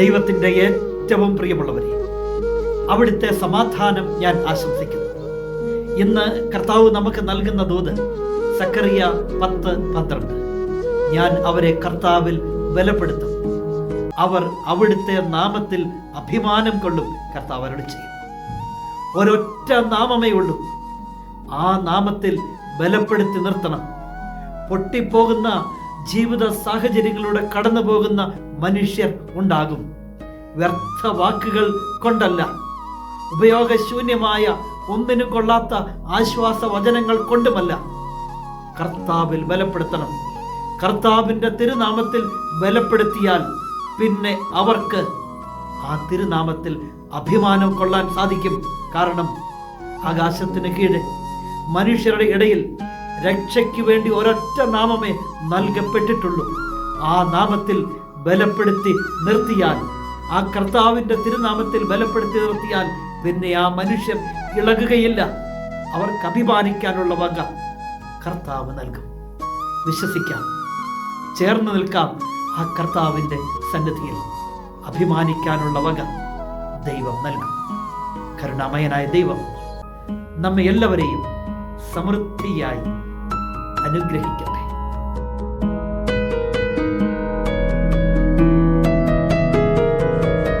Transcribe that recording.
ദൈവത്തിന്റെ ഏറ്റവും പ്രിയമുള്ളവരെ അവിടുത്തെ സമാധാനം ഞാൻ ആശംസിക്കുന്നു. ഇന്ന് കർത്താവ് നമുക്ക് നൽകുന്ന ദൂത് സക്കറിയ പത്ത് പന്ത്രണ്ട്. ഞാൻ അവരെ കർത്താവിൽ ബലപ്പെടുത്തും. അവർ അവിടുത്തെ നാമത്തിൽ അഭിമാനം കൊള്ളും കർത്താവ് അരുളി ചെയ്യും. ഒരൊറ്റ നാമമേ ഉള്ളൂ. ആ നാമത്തിൽ ബലപ്പെടുത്തി നിർത്തണം. പൊട്ടിപ്പോകുന്ന ജീവിത സാഹചര്യങ്ങളിലൂടെ കടന്നു പോകുന്ന മനുഷ്യർ ഉണ്ടാകും. വ്യർത്ഥ വാക്കുകൾ കൊണ്ടല്ല. ഉപയോഗശൂന്യമായ ഒന്നിനു കൊള്ളാത്ത ആശ്വാസ വചനങ്ങൾ കൊണ്ടുമല്ല. കർത്താവിൽ ബലപ്പെടുത്തണം. കർത്താവിന്റെ തിരുനാമത്തിൽ ബലപ്പെടുത്തിയാൽ പിന്നെ അവർക്ക് ആ തിരുനാമത്തിൽ അഭിമാനം കൊള്ളാൻ സാധിക്കും. കാരണം ആകാശത്തിന് കീഴെ മനുഷ്യരുടെ ഇടയിൽ രക്ഷയ്ക്ക് വേണ്ടി ഒരൊറ്റ നാമമേ നൽകപ്പെട്ടിട്ടുള്ളൂ. ആ നാമത്തിൽ ബലപ്പെടുത്തി നിർത്തിയാൽ ആ കർത്താവിന്റെ തിരുനാമത്തിൽ ബലപ്പെടുത്തി നിർത്തിയാൽ പിന്നെ ആ മനുഷ്യൻ ഇളകുകയില്ല. അവർക്ക് അഭിമാനിക്കാനുള്ള വക കർത്താവ് നൽകും. വിശ്വസിക്കാം. ചേർന്ന് നിൽക്കാം ആ കർത്താവിന്റെ സന്നിധിയിൽ. അഭിമാനിക്കാനുള്ള വക ദൈവം നൽകും. കരുണാമയനായ ദൈവം നമ്മെ എല്ലാവരെയും സമൃദ്ധിയായി അനുഗ്രഹിക്കട്ടെ.